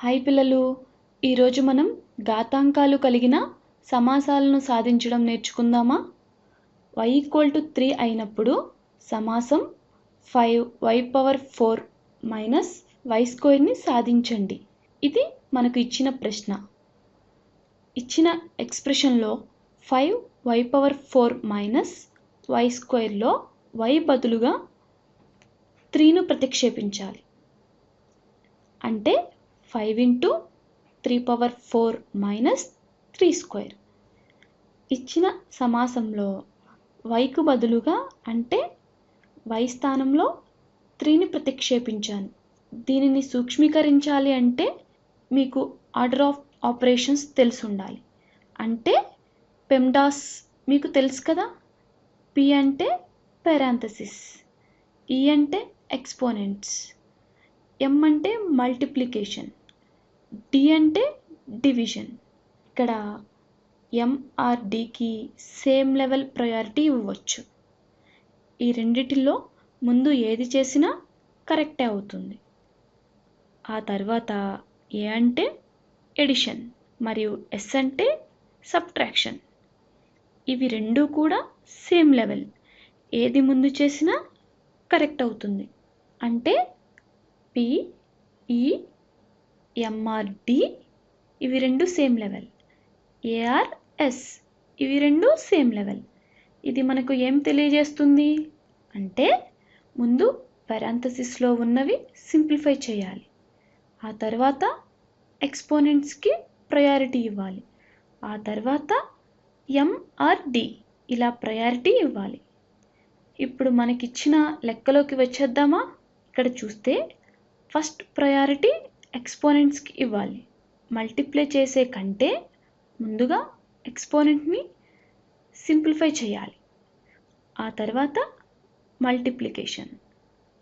Hi పిల్లలు. ఈరోజు మనం ఘాతాంకాలు కలిగిన సమాసాలను సాధించడం నేర్చుకుందామా? వై ఈక్వల్ టు త్రీ అయినప్పుడు సమాసం five y power four minus y స్క్వేర్ని సాధించండి. ఇది మనకు ఇచ్చిన ప్రశ్న. ఇచ్చిన ఎక్స్ప్రెషన్లో five y power four minus y స్క్వేర్లో why బదులుగా త్రీను ప్రతిక్షేపించాలి. అంటే five into three power four minus three square. ఇచ్చిన సమాసంలో వైకు బదులుగా అంటే వై స్థానంలో త్రీని ప్రతిక్షేపించాను. దీనిని సూక్ష్మీకరించాలి అంటే మీకు ఆర్డర్ ఆఫ్ ఆపరేషన్స్ తెలిసి ఉండాలి అంటే పెమ్డాస్ మీకు తెలుసు కదా? పి అంటే పెరాంథసిస్ ఈ e అంటే ఎక్స్పోనెంట్స్ ఎం అంటే మల్టిప్లికేషన్ డి అంటే డివిజన్. ఇక్కడ ఎంఆర్డికి సేమ్ లెవెల్ ప్రయారిటీ ఇవ్వచ్చు. ఈ రెండిటిలో ముందు ఏది చేసినా కరెక్టే అవుతుంది. ఆ తర్వాత ఏ అంటే ఎడిషన్ మరియు ఎస్ అంటే సబ్ట్రాక్షన్. ఇవి రెండు కూడా సేమ్ లెవెల్. ఏది ముందు చేసినా కరెక్ట్ అవుతుంది. అంటే పిఈ ఎంఆర్డి ఇవి రెండు సేమ్ లెవెల్ ఏఆర్ఎస్ ఇవి రెండు సేమ్ లెవెల్ ఇది మనకు ఏం తెలియజేస్తుంది? అంటే ముందు పెరాంథసిస్లో ఉన్నవి సింప్లిఫై చేయాలి. ఆ తర్వాత ఎక్స్పోనెంట్స్కి ప్రయారిటీ ఇవ్వాలి. ఆ తర్వాత ఎంఆర్డి ఇలా ప్రయారిటీ ఇవ్వాలి. ఇప్పుడు మనకిచ్చిన లెక్కలోకి వచ్చేద్దామా? ఇక్కడ చూస్తే ఫస్ట్ ప్రయారిటీ ఎక్స్పోనెంట్స్కి ఇవ్వాలి. మల్టిప్లై చేసే కంటే ముందుగా ఎక్స్పోనెంట్ని సింప్లిఫై చేయాలి. ఆ తర్వాత మల్టిప్లికేషన్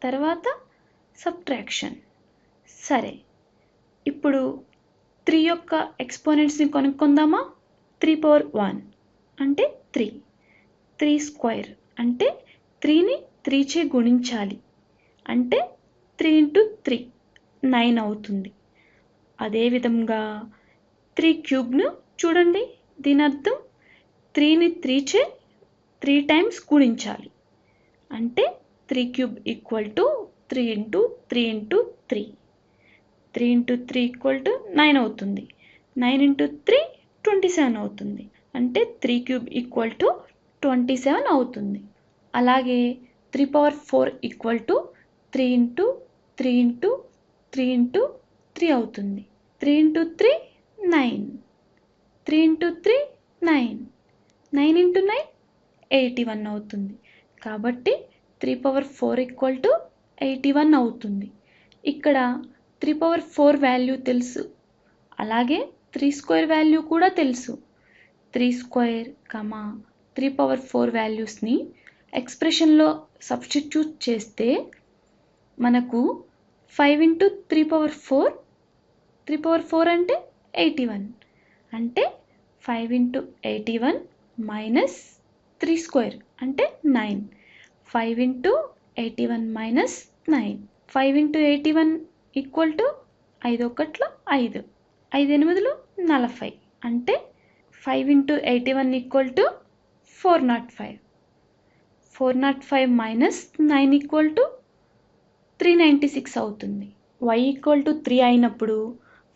తర్వాత సబ్ట్రాక్షన్. సరే ఇప్పుడు త్రీ యొక్క ఎక్స్పోనెంట్స్ని కొనుక్కుందామా? త్రీ పవర్ వన్ అంటే త్రీ. త్రీ స్క్వేర్ అంటే త్రీని త్రీచే గుణించాలి అంటే త్రీ ఇంటూ త్రీ. నైన్ అవుతుంది. అదేవిధంగా త్రీ క్యూబ్ను చూడండి దీని అర్థం త్రీని త్రీచే త్రీ టైమ్స్ గుణించాలి. అంటే three cube equal to three into three into three. Three into three equal to nine అవుతుంది. Nine into three twenty seven అవుతుంది. అంటే three cube equal to twenty seven అవుతుంది. అలాగే three power four equal to three into three into three into three అవుతుంది. Three into three nine. Three into three nine. Nine into nine eighty one అవుతుంది. కాబట్టి three power four equal to eighty one అవుతుంది. ఇక్కడ three power four value తెలుసు. అలాగే three square value కూడా తెలుసు. Three square comma three power four వాల్యూస్ని ఎక్స్ప్రెషన్లో సబ్స్టిట్యూట్ చేస్తే మనకు five into three power four three power four అంటే ఎయిటీ వన్. అంటే five into eighty one minus three square అంటే nine. Five into eighty one minus nine. Five into eighty one equal to ఐదు ఒకట్లో ఐదు. ఐదు ఎనిమిదిలో నలభై అంటే five into eighty one equal to four not five. Four not five minus nine equal to three ninety six అవుతుంది. Why equal to three అయినప్పుడు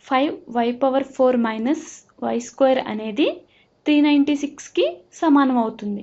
five y power four minus y square అనేది త్రీ నైంటీ సిక్స్కి సమానం అవుతుంది.